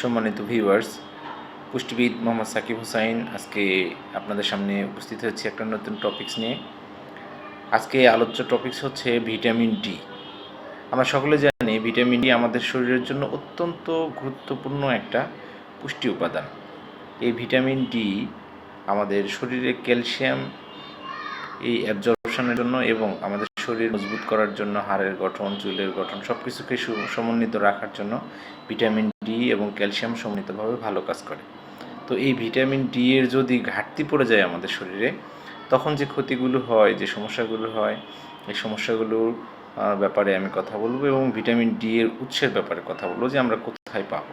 সম্মানিত ভিউয়ার্স পুষ্টিবিদ মোহাম্মদ সাকিব হুসাইন, আজকে আপনাদের সামনে উপস্থিত হচ্ছে একটা নতুন টপিকস নিয়ে। আজকে আলোচ্য টপিকস হচ্ছে ভিটামিন ডি আমরা সকলে জানি ভিটামিন ডি আমাদের শরীরের জন্য অত্যন্ত গুরুত্বপূর্ণ একটা পুষ্টি উপাদান। এই ভিটামিন ডি আমাদের শরীরে ক্যালসিয়াম এই অ্যাবজর্পশনের জন্য এবং আমাদের শরীর মজবুত করার জন্য, হাড়ের গঠন, চুলের গঠন সব কিছুকে সমন্বিত রাখার জন্য ভিটামিন ডি এবং ক্যালসিয়াম সমন্বিতভাবে ভালো কাজ করে। তো এই ভিটামিন ডি এর যদি ঘাটতি পড়ে যায় আমাদের শরীরে, তখন যে ক্ষতিগুলো হয়, যে সমস্যাগুলো হয়, এই সমস্যাগুলোর ব্যাপারে আমি কথা বলব এবং ভিটামিন ডি এর উৎসের ব্যাপারে কথা বলব যে আমরা কোথায় পাবো।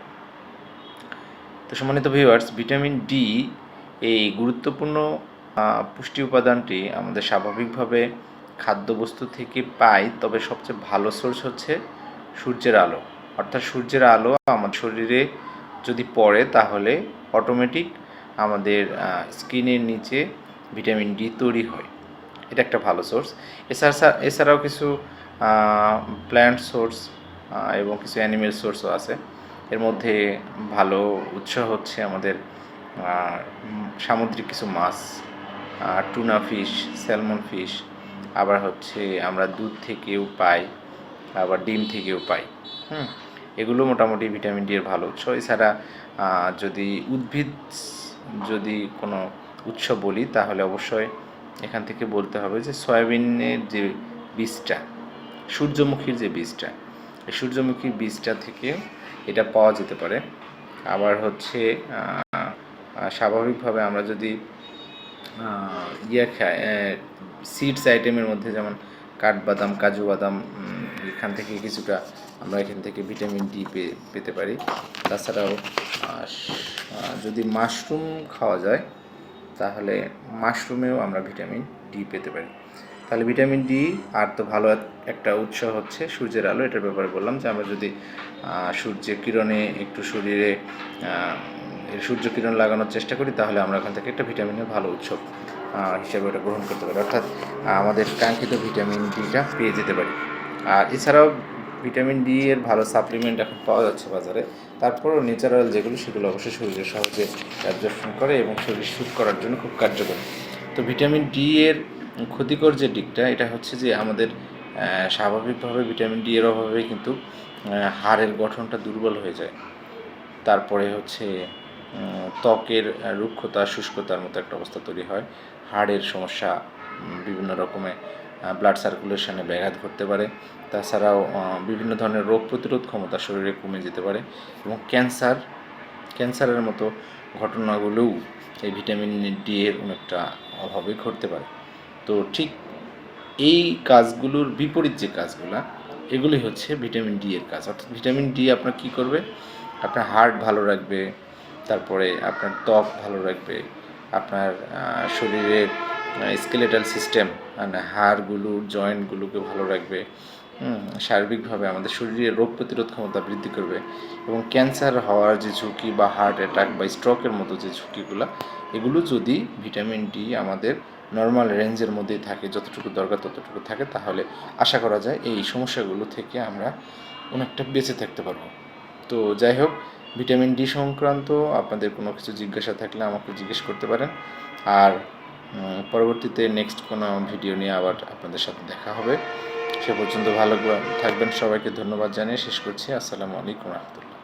তো সম্মানিত ভিউয়ার্স ভিটামিন ডি এই গুরুত্বপূর্ণ পুষ্টি উপাদানটি আমাদের স্বাভাবিকভাবে খাদ্যবস্তু থেকে পাই, তবে সবচেয়ে ভালো সোর্স হচ্ছে সূর্যের আলো। অর্থাৎ সূর্যের আলো আমার শরীরে যদি পড়ে, তাহলে অটোমেটিক আমাদের স্কিনের নিচে ভিটামিন ডি তৈরি হয়। এটা একটা ভালো সোর্স এছাড়া এছাড়াও কিছু প্ল্যান্ট সোর্স এবং কিছু অ্যানিমেল সোর্সও আছে। এর মধ্যে ভালো উৎস হচ্ছে আমাদের সামুদ্রিক কিছু মাছ টুনা ফিশ স্যালমন ফিশ আবার হচ্ছে আমরা দুধ থেকেও পাই, আবার ডিম থেকেও পাই। হুম, এগুলো মোটামুটি ভিটামিন ডি এর ভালো উৎস। এছাড়া যদি উদ্ভিদ যদি কোনো উৎস বলি, তাহলে অবশ্যই এখান থেকে বলতে হবে যে সয়াবিনের যে বীজটা, সূর্যমুখীর যে বীজটা, এই সূর্যমুখীর বীজটা থেকে এটা পাওয়া যেতে পারে। আবার হচ্ছে স্বাভাবিকভাবে আমরা যদি ইয়ে খাই সিডস আইটেমের মধ্যে যেমন কাঠবাদাম, কাজু বাদাম এখান থেকে কিছুটা আমরা এখান থেকে ভিটামিন ডি পেতে পারি। তাছাড়াও যদি মাশরুম খাওয়া যায়, তাহলে মাশরুমেও আমরা ভিটামিন ডি পেতে পারি। তাহলে ভিটামিন ডি আর তো ভালো এক- একটা উৎস হচ্ছে সূর্যের আলো, এটার ব্যাপারে বললাম যে আমরা যদি সূর্যের কিরণে একটু শরীরে সূর্য কিরণ লাগানোর চেষ্টা করি, তাহলে আমরা এখান থেকে একটা ভিটামিনের ভালো উৎস হিসেবে ওটা গ্রহণ করতে পারি। অর্থাৎ আমাদের কাঙ্ক্ষিত ভিটামিন ডিটা পেয়ে যেতে পারি। আর এছাড়াও ভিটামিন ডি এর ভালো সাপ্লিমেন্ট এখন পাওয়া যাচ্ছে বাজারে। তারপরও ন্যাচারাল যেগুলো, সেগুলো অবশ্যই শরীরে সহজে অ্যাবজর্পশন করে এবং শরীর শুট করার জন্য খুব কার্যকর। তো ভিটামিন ডি এর ক্ষতিকর যে দিকটা, এটা হচ্ছে যে আমাদের স্বাভাবিকভাবে ভিটামিন ডি এর অভাবে কিন্তু হাড়ের গঠনটা দুর্বল হয়ে যায়। তারপরে হচ্ছে ত্বকের রুক্ষতা, শুষ্কতার মতো একটা অবস্থা তৈরি হয়। হাড়ের সমস্যা বিভিন্ন রকমের ব্লাড সার্কুলেশনে ব্যাঘাত ঘটতে পারে। তাছাড়াও বিভিন্ন ধরনের রোগ প্রতিরোধ ক্ষমতা শরীরে কমে যেতে পারে এবং ক্যান্সার, ক্যান্সারের মতো ঘটনাগুলোও এই ভিটামিন ডি এর অনেকটা অভাবে ঘটতে পারে। তো ঠিক এই কাজগুলোর বিপরীত যে কাজগুলো, এগুলি হচ্ছে ভিটামিন ডি এর কাজ। অর্থাৎ ভিটামিন ডি আপনার কী করবে? আপনার হার্ট ভালো রাখবে, তারপরে আপনার ত্বক ভালো রাখবে আপনার শরীরের স্কেলেটাল সিস্টেম মানে হাড়গুলো জয়েন্টগুলোকে ভালো রাখবে সার্বিকভাবে আমাদের শরীরের রোগ প্রতিরোধ ক্ষমতা বৃদ্ধি করবে এবং ক্যান্সার হওয়ার যে ঝুঁকি বা হার্ট অ্যাটাক বা স্ট্রোকের মতো যে ঝুঁকিগুলো, এগুলো যদি ভিটামিন ডি আমাদের নর্মাল রেঞ্জের মধ্যেই থাকে, যতটুকু দরকার ততটুকু থাকে, তাহলে আশা করা যায় এই সমস্যাগুলো থেকে আমরা অনেকটা বেঁচে থাকতে পারব। তো যাই হোক ভিটামিন ডি সংক্রান্ত আপনাদের কোনো কিছু জিজ্ঞাসা থাকলে আমাকে জিজ্ঞেস করতে পারেন। আর পরবর্তীতে নেক্সট কোনো ভিডিও নিয়ে আবার আপনাদের সাথে দেখা হবে। সে পর্যন্ত ভালো থাকবেন সবাইকে, ধন্যবাদ জানিয়ে শেষ করছি। আসসালামু আলাইকুম রহমতুল্লাহ।